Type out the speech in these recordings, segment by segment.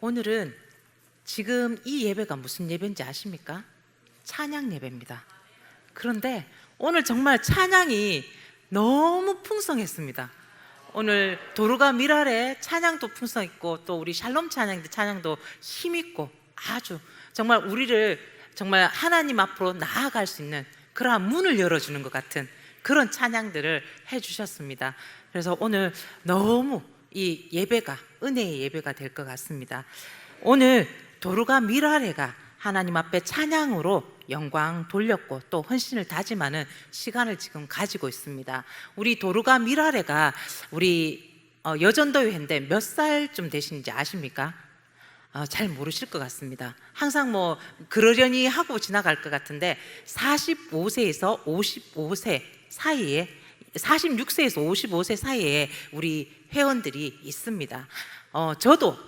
오늘은 지금 이 예배가 무슨 예배인지 아십니까? 찬양 예배입니다. 그런데 오늘 정말 찬양이 너무 풍성했습니다. 오늘 도루가 미랄의 찬양도 풍성했고 또 우리 샬롬 찬양도 찬양도 힘있고 아주 정말 우리를 정말 하나님 앞으로 나아갈 수 있는 그러한 문을 열어주는 것 같은 그런 찬양들을 해주셨습니다. 그래서 오늘 너무 이 예배가 은혜의 예배가 될 것 같습니다. 오늘 도루가 미라레가 하나님 앞에 찬양으로 영광 돌렸고 또 헌신을 다짐하는 시간을 지금 가지고 있습니다. 우리 도루가 미라레가 우리 어, 여전도회인데 몇 살쯤 되시는지 아십니까? 어, 잘 모르실 것 같습니다. 항상 뭐 그러려니 하고 지나갈 것 같은데 45세에서 55세 사이에 46세에서 55세 사이에 우리 회원들이 있습니다. 어, 저도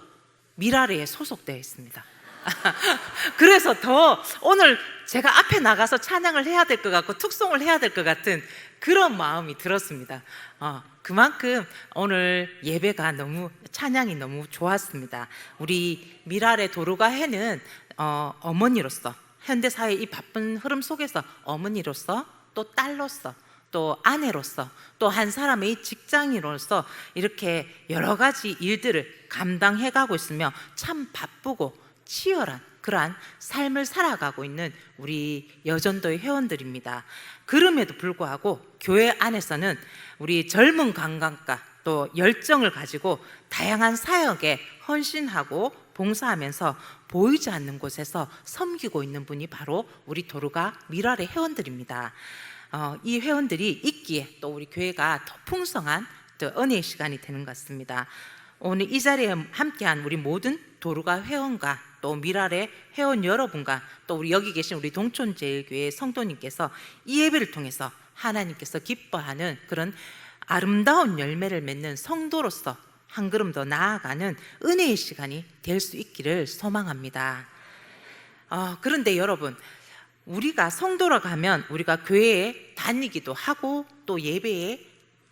미라레에 소속되어 있습니다. 그래서 더 오늘 제가 앞에 나가서 찬양을 해야 될 것 같고 특송을 해야 될 것 같은 그런 마음이 들었습니다. 어, 그만큼 오늘 예배가 너무 찬양이 너무 좋았습니다. 우리 미랄의 도루가 해는 어, 어머니로서 현대 사회 이 바쁜 흐름 속에서 어머니로서 또 딸로서 또 아내로서 또 한 사람의 직장인으로서 이렇게 여러 가지 일들을 감당해 가고 있으며 참 바쁘고 치열한 그러한 삶을 살아가고 있는 우리 여전도의 회원들입니다. 그럼에도 불구하고 교회 안에서는 우리 젊은 관광가 또 열정을 가지고 다양한 사역에 헌신하고 봉사하면서 보이지 않는 곳에서 섬기고 있는 분이 바로 우리 도루가 미랄의 회원들입니다. 어, 이 회원들이 있기에 또 우리 교회가 더 풍성한 또 은혜의 시간이 되는 것 같습니다. 오늘 이 자리에 함께한 우리 모든 도루가 회원과 또 미랄의 회원 여러분과 또 우리 여기 계신 우리 동촌제일교회 성도님께서 이 예배를 통해서 하나님께서 기뻐하는 그런 아름다운 열매를 맺는 성도로서 한 걸음 더 나아가는 은혜의 시간이 될 수 있기를 소망합니다. 어, 그런데 여러분, 우리가 성도로 가면 우리가 교회에 다니기도 하고 또 예배에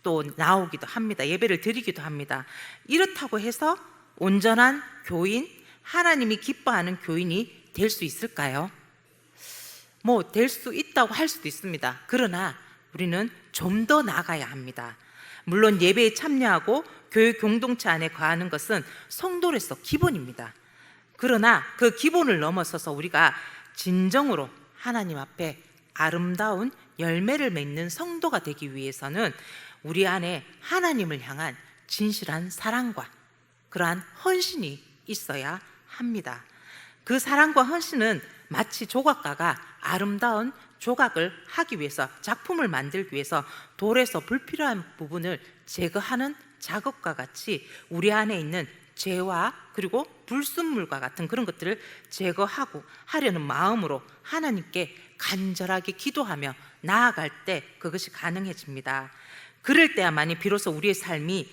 또 나오기도 합니다. 예배를 드리기도 합니다. 이렇다고 해서 온전한 교인, 하나님이 기뻐하는 교인이 될 수 있을까요? 뭐 될 수 있다고 할 수도 있습니다. 그러나 우리는 좀 더 나가야 합니다. 물론 예배에 참여하고 교회 공동체 안에 거하는 것은 성도로서 기본입니다. 그러나 그 기본을 넘어서서 우리가 진정으로 하나님 앞에 아름다운 열매를 맺는 성도가 되기 위해서는 우리 안에 하나님을 향한 진실한 사랑과 그러한 헌신이 있어야 합니다. 그 사랑과 헌신은 마치 조각가가 아름다운 조각을 하기 위해서 작품을 만들기 위해서 돌에서 불필요한 부분을 제거하는 작업과 같이 우리 안에 있는 죄와 그리고 불순물과 같은 그런 것들을 제거하고 하려는 마음으로 하나님께 간절하게 기도하며 나아갈 때 그것이 가능해집니다. 그럴 때야만이 비로소 우리의 삶이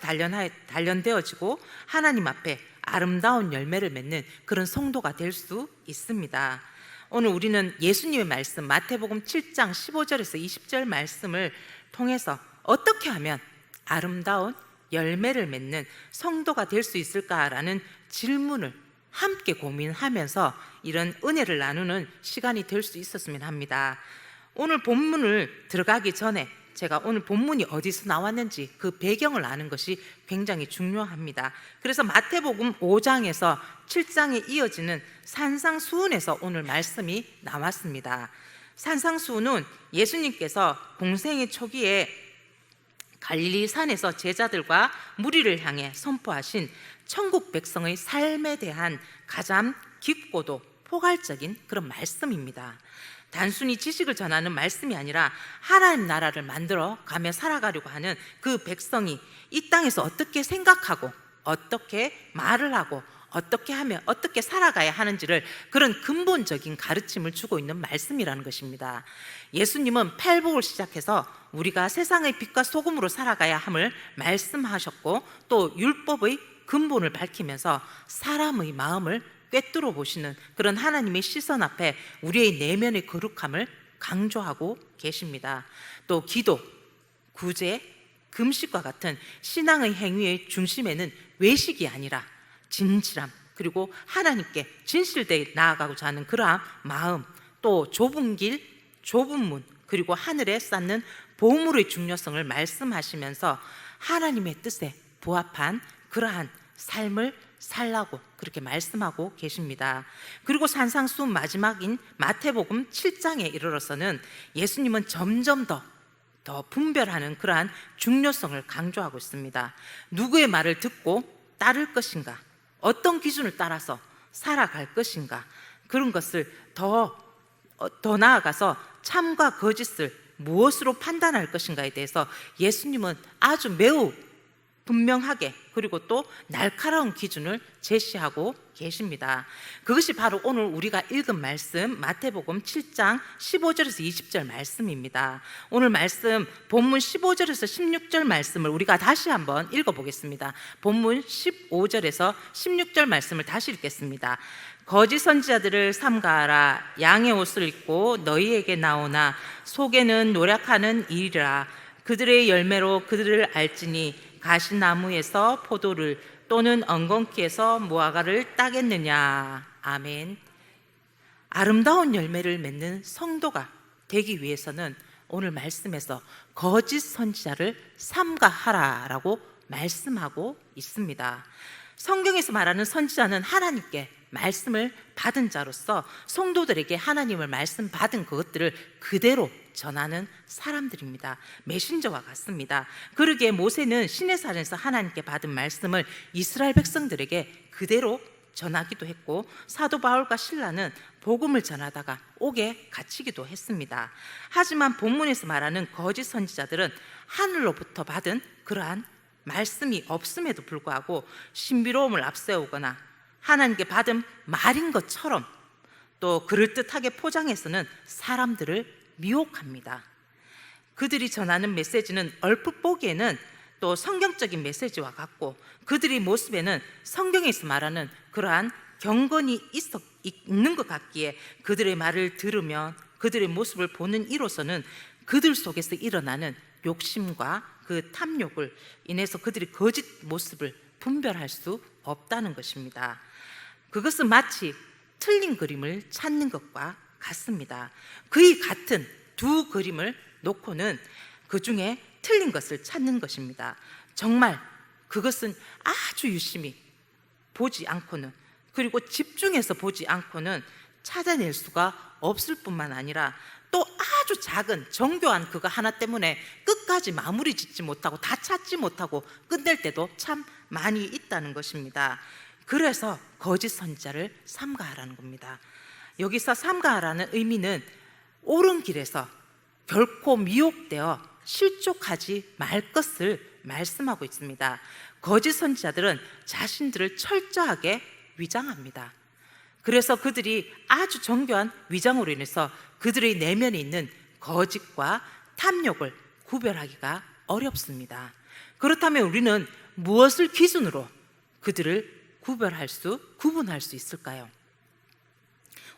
단련하, 단련되어지고 하나님 앞에 아름다운 열매를 맺는 그런 성도가 될 수 있습니다. 오늘 우리는 예수님의 말씀 마태복음 7장 15절에서 20절 말씀을 통해서 어떻게 하면 아름다운 열매를 맺는 성도가 될 수 있을까라는 질문을 함께 고민하면서 이런 은혜를 나누는 시간이 될 수 있었으면 합니다. 오늘 본문을 들어가기 전에 제가 오늘 본문이 어디서 나왔는지 그 배경을 아는 것이 굉장히 중요합니다. 그래서 마태복음 5장에서 7장에 이어지는 산상수훈에서 오늘 말씀이 나왔습니다. 산상수훈은 예수님께서 공생의 초기에 갈릴리 산에서 제자들과 무리를 향해 선포하신 천국 백성의 삶에 대한 가장 깊고도 포괄적인 그런 말씀입니다. 단순히 지식을 전하는 말씀이 아니라 하나님 나라를 만들어 가며 살아가려고 하는 그 백성이 이 땅에서 어떻게 생각하고 어떻게 말을 하고 어떻게 하면 어떻게 살아가야 하는지를 그런 근본적인 가르침을 주고 있는 말씀이라는 것입니다. 예수님은 팔복을 시작해서 우리가 세상의 빛과 소금으로 살아가야 함을 말씀하셨고 또 율법의 근본을 밝히면서 사람의 마음을 꿰뚫어 보시는 그런 하나님의 시선 앞에 우리의 내면의 거룩함을 강조하고 계십니다. 또 기도, 구제, 금식과 같은 신앙의 행위의 중심에는 외식이 아니라 진실함 그리고 하나님께 진실되게 나아가고자 하는 그러한 마음 또 좁은 길 좁은 문 그리고 하늘에 쌓는 보물의 중요성을 말씀하시면서 하나님의 뜻에 부합한 그러한 삶을 살라고 그렇게 말씀하고 계십니다. 그리고 산상수 마지막인 마태복음 7장에 이르러서는 예수님은 점점 더 더 분별하는 그러한 중요성을 강조하고 있습니다. 누구의 말을 듣고 따를 것인가? 어떤 기준을 따라서 살아갈 것인가? 그런 것을 더, 어, 더 나아가서 참과 거짓을 무엇으로 판단할 것인가에 대해서 예수님은 아주 매우 분명하게 그리고 또 날카로운 기준을 제시하고 계십니다. 그것이 바로 오늘 우리가 읽은 말씀 마태복음 7장 15절에서 20절 말씀입니다. 오늘 말씀 본문 15절에서 16절 말씀을 우리가 다시 한번 읽어 보겠습니다. 본문 15절에서 16절 말씀을 다시 읽겠습니다. 거짓 선지자들을 삼가하라 양의 옷을 입고 너희에게 나오나 속에는 노력하는 일이라 그들의 열매로 그들을 알지니 가시나무에서 포도를 또는 엉겅퀴에서 무화과를 따겠느냐 아멘 아름다운 열매를 맺는 성도가 되기 위해서는 오늘 말씀에서 거짓 선지자를 삼가하라라고 말씀하고 있습니다. 성경에서 말하는 선지자는 하나님께 말씀을 받은 자로서 성도들에게 하나님을 말씀 받은 그것들을 그대로 전하는 사람들입니다. 메신저와 같습니다. 그러기에 모세는 신의 산에서 하나님께 받은 말씀을 이스라엘 백성들에게 그대로 전하기도 했고 사도 바울과 신라는 복음을 전하다가 옥에 갇히기도 했습니다. 하지만 본문에서 말하는 거짓 선지자들은 하늘로부터 받은 그러한 말씀이 없음에도 불구하고 신비로움을 앞세우거나 하나님께 받은 말인 것처럼 또 그럴듯하게 포장해서는 사람들을 미혹합니다. 그들이 전하는 메시지는 얼핏 보기에는 또 성경적인 메시지와 같고 그들의 모습에는 성경에서 말하는 그러한 경건이 있어, 있는 것 같기에 그들의 말을 들으면 그들의 모습을 보는 이로서는 그들 속에서 일어나는 욕심과 그 탐욕을 인해서 그들이 거짓 모습을 분별할 수 없다는 것입니다. 그것은 마치 틀린 그림을 찾는 것과 같습니다. 그이 같은 두 그림을 놓고는 그 중에 틀린 것을 찾는 것입니다. 정말 그것은 아주 유심히 보지 않고는 그리고 집중해서 보지 않고는 찾아낼 수가 없을 뿐만 아니라 또 아주 작은 정교한 그거 하나 때문에 끝까지 마무리 짓지 못하고 다 찾지 못하고 끝낼 때도 참 많이 있다는 것입니다. 그래서 거짓 선자를 삼가하라는 겁니다. 여기서 삼가하라는 의미는 옳은 길에서 결코 미혹되어 실족하지 말 것을 말씀하고 있습니다. 거짓 선지자들은 자신들을 철저하게 위장합니다. 그래서 그들이 아주 정교한 위장으로 인해서 그들의 내면에 있는 거짓과 탐욕을 구별하기가 어렵습니다. 그렇다면 우리는 무엇을 기준으로 그들을 구별할 수, 구분할 수 있을까요?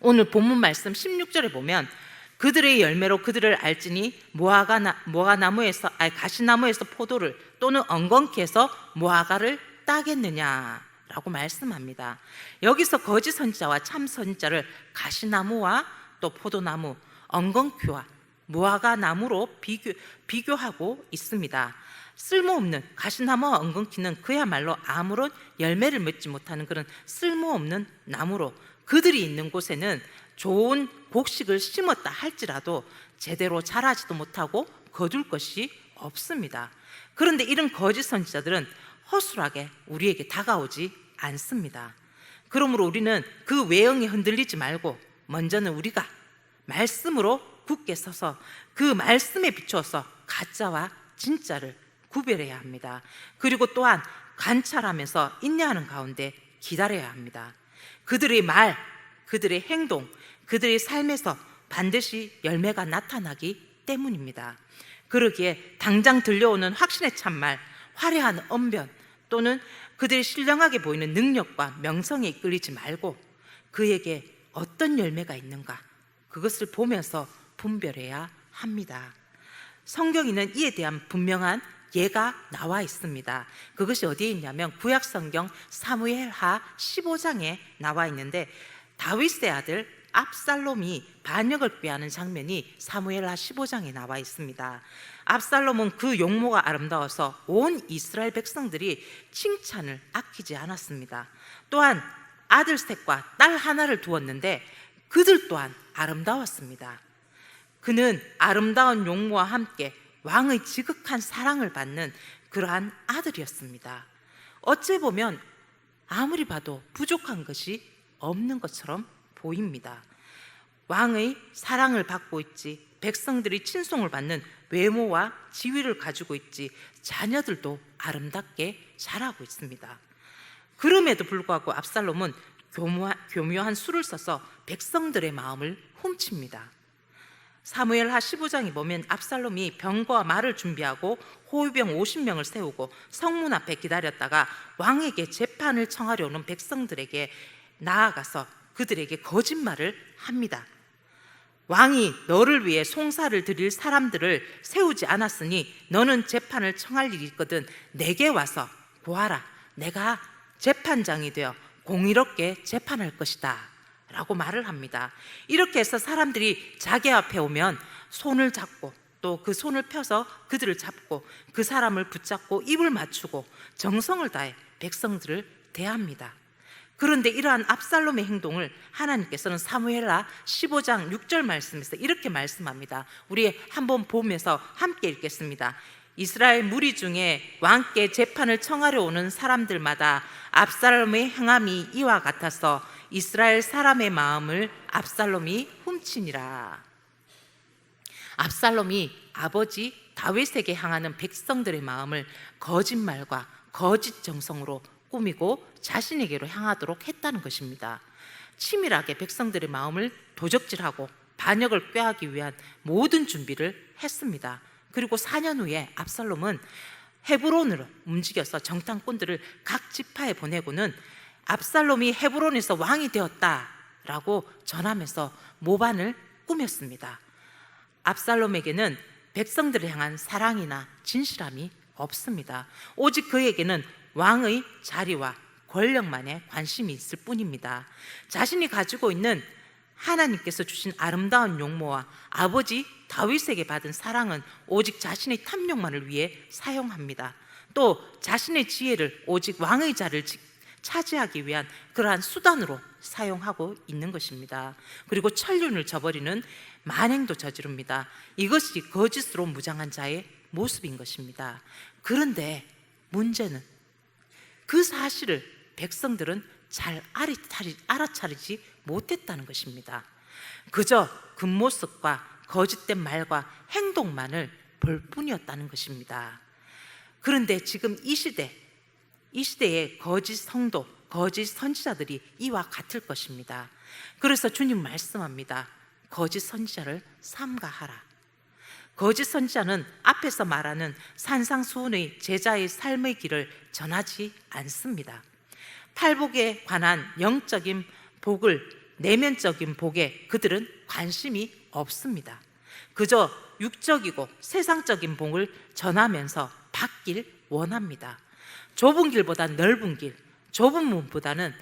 오늘 본문 말씀 16절에 보면 그들의 열매로 그들을 알지니 무화과 나, 무화과 나무에서 아니 가시나무에서 포도를 또는 엉겅퀴에서 무화과를 따겠느냐라고 말씀합니다. 여기서 거짓 선지자와 참 선지자를 가시나무와 또 포도나무, 엉겅퀴와 무화과 나무로 비교, 비교하고 있습니다. 쓸모없는 가시나무와 엉겅퀴는 그야말로 아무런 열매를 맺지 못하는 그런 쓸모없는 나무로 그들이 있는 곳에는 좋은 곡식을 심었다 할지라도 제대로 자라지도 못하고 거둘 것이 없습니다. 그런데 이런 거짓 선지자들은 허술하게 우리에게 다가오지 않습니다. 그러므로 우리는 그 외형에 흔들리지 말고 먼저는 우리가 말씀으로 굳게 서서 그 말씀에 비추어서 가짜와 진짜를 구별해야 합니다. 그리고 또한 관찰하면서 인내하는 가운데 기다려야 합니다. 그들의 말, 그들의 행동, 그들의 삶에서 반드시 열매가 나타나기 때문입니다. 그러기에 당장 들려오는 확신의 참말, 화려한 언변 또는 그들이 신령하게 보이는 능력과 명성에 이끌리지 말고 그에게 어떤 열매가 있는가 그것을 보면서 분별해야 합니다. 성경에는 이에 대한 분명한 예가 나와 있습니다. 그것이 어디에 있냐면 구약 성경 사무엘하 15장에 나와 있는데 다윗의 아들 압살롬이 반역을 꾀하는 장면이 사무엘하 15장에 나와 있습니다. 압살롬은 그 용모가 아름다워서 온 이스라엘 백성들이 칭찬을 아끼지 않았습니다. 또한 아들 셋과 딸 하나를 두었는데 그들 또한 아름다웠습니다. 그는 아름다운 용모와 함께 왕의 지극한 사랑을 받는 그러한 아들이었습니다. 어째 보면 아무리 봐도 부족한 것이 없는 것처럼 보입니다. 왕의 사랑을 받고 있지, 백성들이 친송을 받는 외모와 지위를 가지고 있지, 자녀들도 아름답게 자라고 있습니다. 그럼에도 불구하고 압살롬은 교묘한, 교묘한 수를 써서 백성들의 마음을 훔칩니다. 사무엘하 15장에 보면 압살롬이 병거와 말을 준비하고 호위병 50명을 세우고 성문 앞에 기다렸다가 왕에게 재판을 청하려 오는 백성들에게 나아가서 그들에게 거짓말을 합니다. 왕이 너를 위해 송사를 드릴 사람들을 세우지 않았으니 너는 재판을 청할 일이 있거든 내게 와서 구하라. 내가 재판장이 되어 공의롭게 재판할 것이다. 라고 말을 합니다. 이렇게 해서 사람들이 자기 앞에 오면 손을 잡고 또 그 손을 펴서 그들을 잡고 그 사람을 붙잡고 입을 맞추고 정성을 다해 백성들을 대합니다. 그런데 이러한 압살롬의 행동을 하나님께서는 사무엘하 15장 6절 말씀에서 이렇게 말씀합니다. 우리 한번 보면서 함께 읽겠습니다. 이스라엘 무리 중에 왕께 재판을 청하려 오는 사람들마다 압살롬의 행함이 이와 같아서 이스라엘 사람의 마음을 압살롬이 훔치니라. 압살롬이 아버지 다윗에게 향하는 백성들의 마음을 거짓말과 거짓 정성으로 꾸미고 자신에게로 향하도록 했다는 것입니다. 치밀하게 백성들의 마음을 도적질하고 반역을 꾀하기 위한 모든 준비를 했습니다. 그리고 4년 후에 압살롬은 헤브론으로 움직여서 정탐꾼들을 각 지파에 보내고는 압살롬이 헤브론에서 왕이 되었다라고 전하면서 모반을 꾸몄습니다. 압살롬에게는 백성들을 향한 사랑이나 진실함이 없습니다. 오직 그에게는 왕의 자리와 권력만에 관심이 있을 뿐입니다. 자신이 가지고 있는 하나님께서 주신 아름다운 용모와 아버지 다윗에게 받은 사랑은 오직 자신의 탐욕만을 위해 사용합니다. 또 자신의 지혜를 오직 왕의 자를 차지하기 위한 그러한 수단으로 사용하고 있는 것입니다. 그리고 천륜을 저버리는 만행도 저지릅니다. 이것이 거짓으로 무장한 자의 모습인 것입니다. 그런데 문제는 그 사실을 백성들은 잘 알아차리지 못했다는 것입니다. 그저 겉모습과 거짓된 말과 행동만을 볼 뿐이었다는 것입니다. 그런데 지금 이 시대, 이 시대의 거짓 성도, 거짓 선지자들이 이와 같을 것입니다. 그래서 주님 말씀합니다. 거짓 선지자를 삼가하라. 거짓 선지자는 앞에서 말하는 산상수훈의 제자의 삶의 길을 전하지 않습니다. 팔복에 관한 영적인 복을 내면적인 복에 그들은 관심이 없습니다. 그저 육적이고 세상적인 복을 전하면서 받길 원합니다. 좁은 길보다 넓은 길, 좁은 문보다는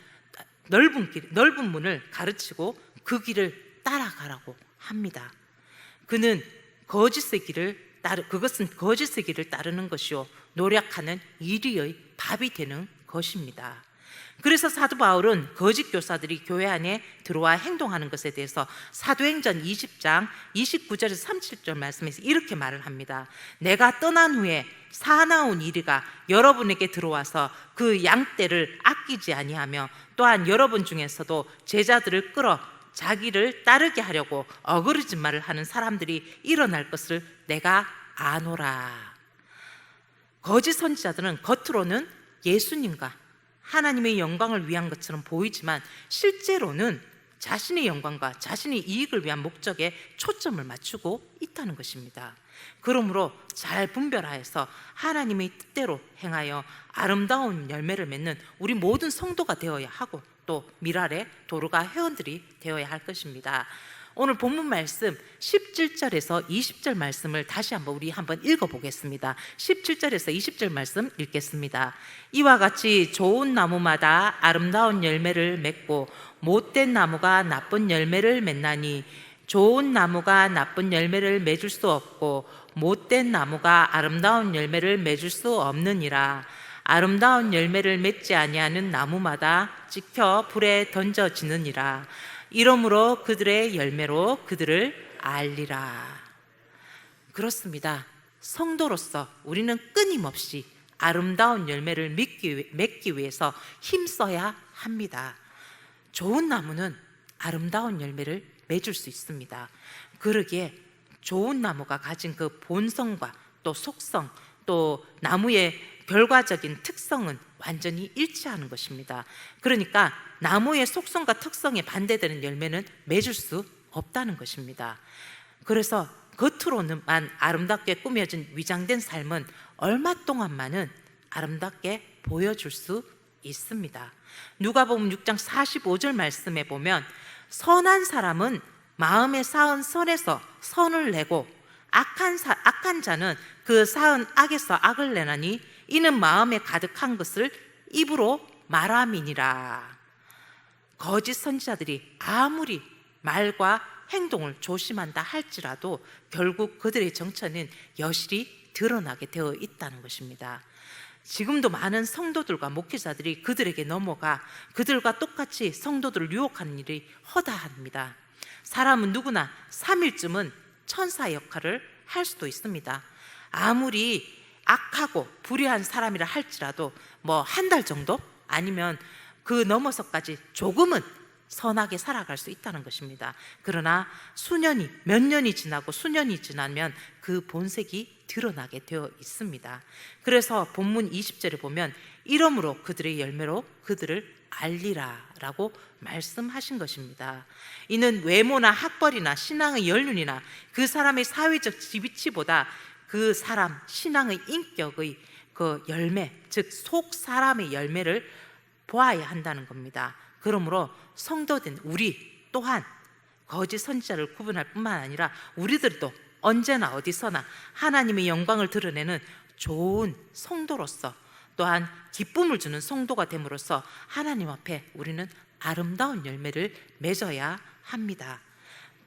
넓은 길, 넓은 문을 가르치고 그 길을 따라가라고 합니다. 그는 거짓의 길을 따르, 그것은 거짓의 길을 따르는 것이요. 노력하는 이리의 밥이 되는 것입니다. 그래서 사도 바울은 거짓 교사들이 교회 안에 들어와 행동하는 것에 대해서 사도행전 20장 29절에서 37절 말씀에서 이렇게 말을 합니다. 내가 떠난 후에 사나운 이리가 여러분에게 들어와서 그 양떼를 아끼지 아니하며 또한 여러분 중에서도 제자들을 끌어 자기를 따르게 하려고 어그러진 말을 하는 사람들이 일어날 것을 내가 아노라. 거짓 선지자들은 겉으로는 예수님과 하나님의 영광을 위한 것처럼 보이지만 실제로는 자신의 영광과 자신의 이익을 위한 목적에 초점을 맞추고 있다는 것입니다. 그러므로 잘 분별하여서 하나님의 뜻대로 행하여 아름다운 열매를 맺는 우리 모든 성도가 되어야 하고 또 미랄의 도르가 회원들이 되어야 할 것입니다. 오늘 본문 말씀 17절에서 20절 말씀을 다시 한번 우리 한번 읽어 보겠습니다. 17절에서 20절 말씀 읽겠습니다. 이와 같이 좋은 나무마다 아름다운 열매를 맺고 못된 나무가 나쁜 열매를 맺나니 좋은 나무가 나쁜 열매를 맺을 수 없고 못된 나무가 아름다운 열매를 맺을 수 없느니라. 아름다운 열매를 맺지 아니하는 나무마다 찍혀 불에 던져지느니라. 이러므로 그들의 열매로 그들을 알리라. 그렇습니다. 성도로서 우리는 끊임없이 아름다운 열매를 맺기, 위해서 힘써야 합니다. 좋은 나무는 아름다운 열매를 맺을 수 있습니다. 그러기에 좋은 나무가 가진 그 본성과 또 속성, 또 나무의 결과적인 특성은 완전히 일치하는 것입니다. 그러니까 나무의 속성과 특성에 반대되는 열매는 맺을 수 없다는 것입니다. 그래서 겉으로는만 아름답게 꾸며진 위장된 삶은 얼마 동안만은 아름답게 보여줄 수 있습니다. 누가복음 6장 45절 말씀에 보면 선한 사람은 마음에 쌓은 선에서 선을 내고 악한 사, 악한 자는 그 쌓은 악에서 악을 내나니 이는 마음에 가득한 것을 입으로 말함이니라. 거짓 선지자들이 아무리 말과 행동을 조심한다 할지라도 결국 그들의 정체는 여실히 드러나게 되어 있다는 것입니다. 지금도 많은 성도들과 목회자들이 그들에게 넘어가 그들과 똑같이 성도들을 유혹하는 일이 허다합니다. 사람은 누구나 3일쯤은 천사 역할을 할 수도 있습니다. 아무리 악하고 불의한 사람이라 할지라도 뭐 한 달 정도 아니면 그 넘어서까지 조금은 선하게 살아갈 수 있다는 것입니다. 그러나 수년이 몇 년이 지나고 수년이 지나면 그 본색이 드러나게 되어 있습니다. 그래서 본문 20절에 보면 이러므로 그들의 열매로 그들을 알리라라고 말씀하신 것입니다. 이는 외모나 학벌이나 신앙의 연륜이나 그 사람의 사회적 지위치보다 그 사람 신앙의 인격의 그 열매, 즉 속 사람의 열매를 보아야 한다는 겁니다. 그러므로 성도된 우리 또한 거짓 선지자를 구분할 뿐만 아니라 우리들도 언제나 어디서나 하나님의 영광을 드러내는 좋은 성도로서 또한 기쁨을 주는 성도가 됨으로써 하나님 앞에 우리는 아름다운 열매를 맺어야 합니다.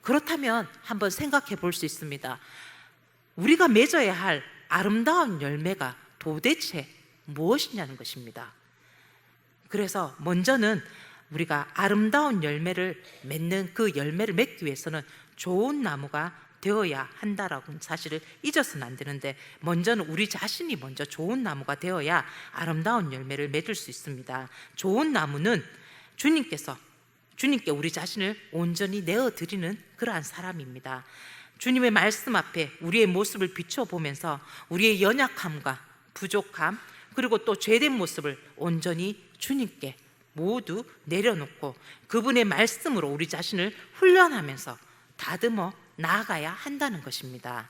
그렇다면 한번 생각해 볼 수 있습니다. 우리가 맺어야 할 아름다운 열매가 도대체 무엇이냐는 것입니다. 그래서 먼저는 우리가 아름다운 열매를 맺는 그 열매를 맺기 위해서는 좋은 나무가 되어야 한다라고 사실을 잊어서는 안 되는데 먼저는 우리 자신이 먼저 좋은 나무가 되어야 아름다운 열매를 맺을 수 있습니다. 좋은 나무는 주님께서 주님께 우리 자신을 온전히 내어 드리는 그러한 사람입니다. 주님의 말씀 앞에 우리의 모습을 비춰보면서 우리의 연약함과 부족함 그리고 또 죄된 모습을 온전히 주님께 모두 내려놓고 그분의 말씀으로 우리 자신을 훈련하면서 다듬어 나아가야 한다는 것입니다.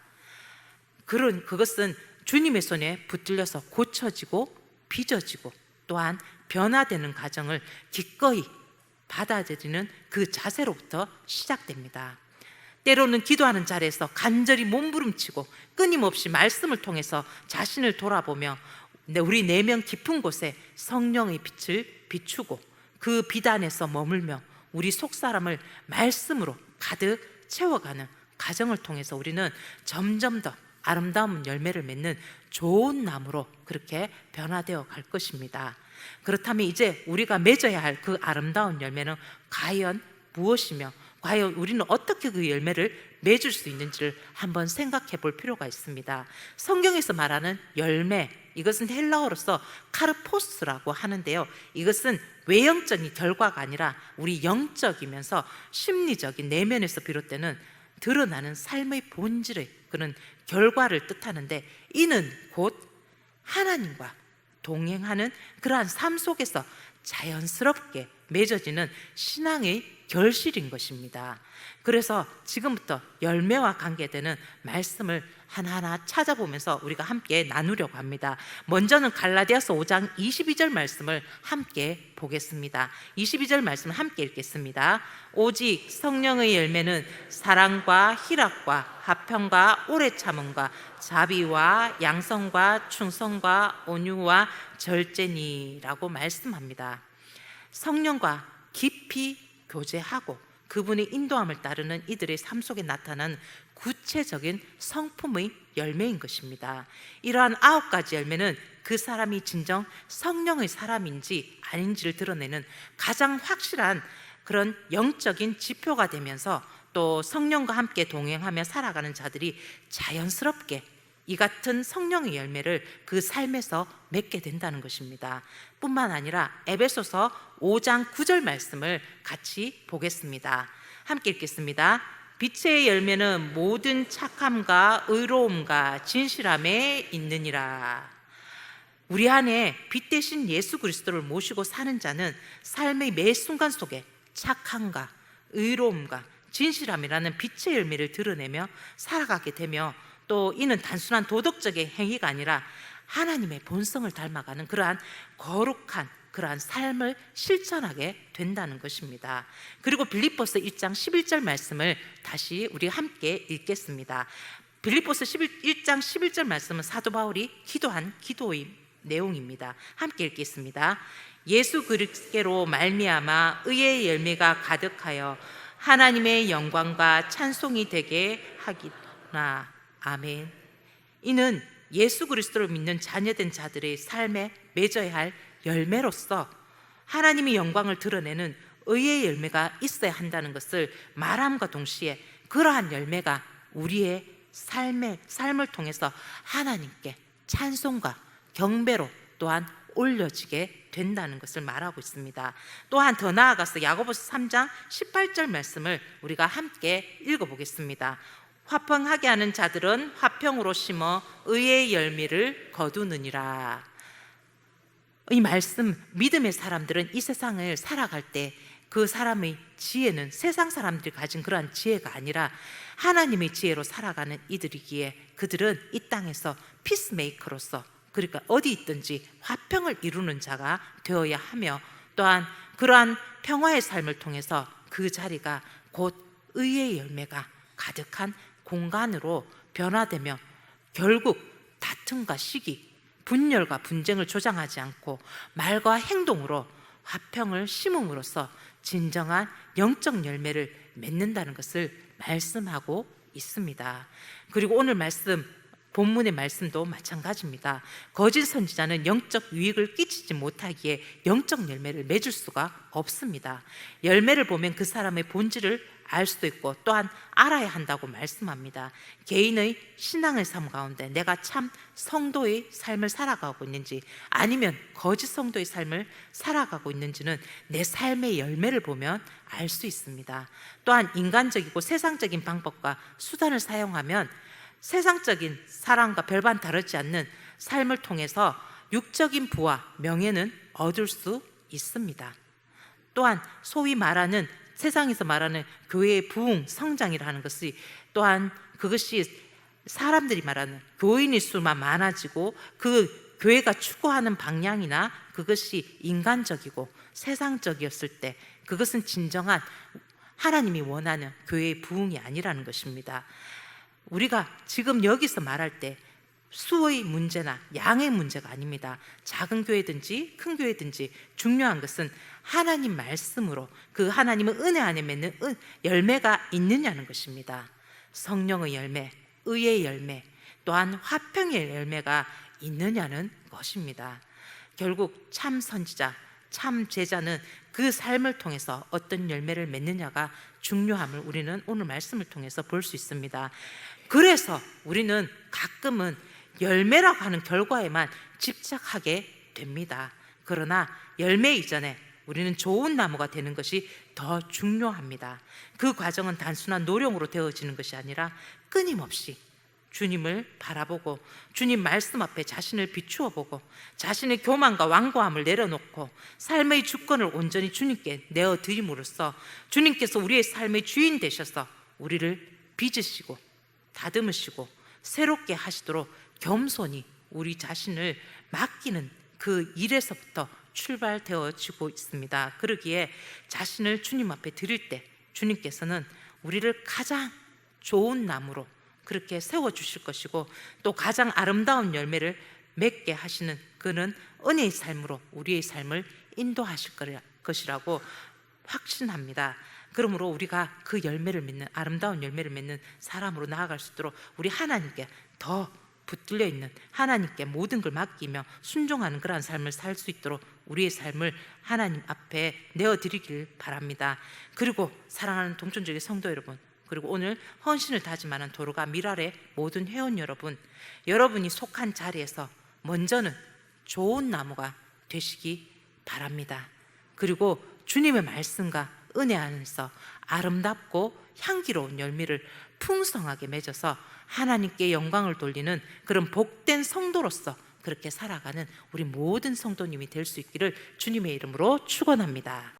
그런 그것은 주님의 손에 붙들려서 고쳐지고 빚어지고 또한 변화되는 과정을 기꺼이 받아들이는 그 자세로부터 시작됩니다. 때로는 기도하는 자리에서 간절히 몸부림치고 끊임없이 말씀을 통해서 자신을 돌아보며 내- 우리 내면 깊은 곳에 성령의 빛을 비추고 그 비단에서 머물며 우리 속 사람을 말씀으로 가득 채워가는 과정을 통해서 우리는 점점 더 아름다운 열매를 맺는 좋은 나무로 그렇게 변화되어 갈 것입니다. 그렇다면 이제 우리가 맺어야 할 그 아름다운 열매는 과연 무엇이며 과연 우리는 어떻게 그 열매를 맺을 수 있는지를 한번 생각해 볼 필요가 있습니다. 성경에서 말하는 열매, 이것은 헬라어로서 카르포스라고 하는데요. 이것은 외형적인 결과가 아니라 우리 영적이면서 심리적인 내면에서 비롯되는 드러나는 삶의 본질의 그런 결과를 뜻하는데 이는 곧 하나님과 동행하는 그러한 삶 속에서 자연스럽게 맺어지는 신앙의 결실인 것입니다. 그래서 지금부터 열매와 관계되는 말씀을 하나하나 찾아보면서 우리가 함께 나누려고 합니다. 먼저는 갈라디아서 5장 22절 말씀을 함께 보겠습니다. 22절 말씀을 함께 읽겠습니다. 오직 성령의 열매는 사랑과 희락과 화평과 오래 참음과 자비와 양성과 충성과 온유와 절제니라고 말씀합니다. 성령과 깊이 교제하고 그분의 인도함을 따르는 이들의 삶 속에 나타난 구체적인 성품의 열매인 것입니다. 이러한 아홉 가지 열매는 그 사람이 진정 성령의 사람인지 아닌지를 드러내는 가장 확실한 그런 영적인 지표가 되면서 또 성령과 함께 동행하며 살아가는 자들이 자연스럽게 이 같은 성령의 열매를 그 삶에서 맺게 된다는 것입니다. 뿐만 아니라 에베소서 5장 9절 말씀을 같이 보겠습니다. 함께 읽겠습니다. 빛의 열매는 모든 착함과 의로움과 진실함에 있느니라. 우리 안에 빛 대신 예수 그리스도를 모시고 사는 자는 삶의 매 순간 속에 착함과 의로움과 진실함이라는 빛의 열매를 드러내며 살아가게 되며 또 이는 단순한 도덕적인 행위가 아니라 하나님의 본성을 닮아가는 그러한 거룩한 그러한 삶을 실천하게 된다는 것입니다. 그리고 빌립보서 1장 11절 말씀을 다시 우리 함께 읽겠습니다. 빌립보서 1장 11절 말씀은 사도 바울이 기도한 기도의 내용입니다. 함께 읽겠습니다. 예수 그리스도로 말미암아 의의 열매가 가득하여 하나님의 영광과 찬송이 되게 하기나 아멘. 이는 예수 그리스도를 믿는 자녀된 자들의 삶에 맺어야 할 열매로서 하나님의 영광을 드러내는 의의 열매가 있어야 한다는 것을 말함과 동시에 그러한 열매가 우리의 삶의 삶을 통해서 하나님께 찬송과 경배로 또한 올려지게 된다는 것을 말하고 있습니다. 또한 더 나아가서 야고보서 3장 18절 말씀을 우리가 함께 읽어 보겠습니다. 화평하게 하는 자들은 화평으로 심어 의의 열매를 거두느니라. 이 말씀 믿음의 사람들은 이 세상을 살아갈 때 그 사람의 지혜는 세상 사람들이 가진 그러한 지혜가 아니라 하나님의 지혜로 살아가는 이들이기에 그들은 이 땅에서 피스메이커로서 그러니까 어디 있든지 화평을 이루는 자가 되어야 하며 또한 그러한 평화의 삶을 통해서 그 자리가 곧 의의 열매가 가득한 공간으로 변화되며 결국 다툼과 시기, 분열과 분쟁을 조장하지 않고 말과 행동으로 화평을 심음으로써 진정한 영적 열매를 맺는다는 것을 말씀하고 있습니다. 그리고 오늘 말씀 본문의 말씀도 마찬가지입니다. 거짓 선지자는 영적 유익을 끼치지 못하기에 영적 열매를 맺을 수가 없습니다. 열매를 보면 그 사람의 본질을 알 수도 있고 또한 알아야 한다고 말씀합니다. 개인의 신앙의 삶 가운데 내가 참 성도의 삶을 살아가고 있는지 아니면 거짓 성도의 삶을 살아가고 있는지는 내 삶의 열매를 보면 알 수 있습니다. 또한 인간적이고 세상적인 방법과 수단을 사용하면 세상적인 사랑과 별반 다르지 않는 삶을 통해서 육적인 부와 명예는 얻을 수 있습니다. 또한 소위 말하는 세상에서 말하는 교회의 부흥, 성장이라는 것이 또한 그것이 사람들이 말하는 교인의 수만 많아지고 그 교회가 추구하는 방향이나 그것이 인간적이고 세상적이었을 때 그것은 진정한 하나님이 원하는 교회의 부흥이 아니라는 것입니다. 우리가 지금 여기서 말할 때 수의 문제나 양의 문제가 아닙니다. 작은 교회든지 큰 교회든지 중요한 것은 하나님 말씀으로 그 하나님의 은혜 안에 맺는 은, 열매가 있느냐는 것입니다. 성령의 열매, 의의 열매, 또한 화평의 열매가 있느냐는 것입니다. 결국 참 선지자, 참 제자는 그 삶을 통해서 어떤 열매를 맺느냐가 중요함을 우리는 오늘 말씀을 통해서 볼 수 있습니다. 그래서 우리는 가끔은 열매라고 하는 결과에만 집착하게 됩니다. 그러나 열매 이전에 우리는 좋은 나무가 되는 것이 더 중요합니다. 그 과정은 단순한 노력으로 되어지는 것이 아니라 끊임없이 주님을 바라보고 주님 말씀 앞에 자신을 비추어 보고 자신의 교만과 완고함을 내려놓고 삶의 주권을 온전히 주님께 내어 드림으로써 주님께서 우리의 삶의 주인 되셔서 우리를 빚으시고 다듬으시고 새롭게 하시도록 겸손히 우리 자신을 맡기는 그 일에서부터 출발되어지고 있습니다. 그러기에 자신을 주님 앞에 드릴 때 주님께서는 우리를 가장 좋은 나무로 그렇게 세워 주실 것이고 또 가장 아름다운 열매를 맺게 하시는 그는 은혜의 삶으로 우리의 삶을 인도하실 것이라고 확신합니다. 그러므로 우리가 그 열매를 맺는 아름다운 열매를 맺는 사람으로 나아갈 수 있도록 우리 하나님께 더 붙들려 있는 하나님께 모든 걸 맡기며 순종하는 그러한 삶을 살 수 있도록 우리의 삶을 하나님 앞에 내어 드리길 바랍니다. 그리고 사랑하는 동천적인 성도 여러분, 그리고 오늘 헌신을 다짐하는 도로가 미랄의 모든 회원 여러분, 여러분이 속한 자리에서 먼저는 좋은 나무가 되시기 바랍니다. 그리고 주님의 말씀과 은혜 안에서 아름답고 향기로운 열매를 풍성하게 맺어서 하나님께 영광을 돌리는 그런 복된 성도로서 그렇게 살아가는 우리 모든 성도님이 될 수 있기를 주님의 이름으로 축원합니다.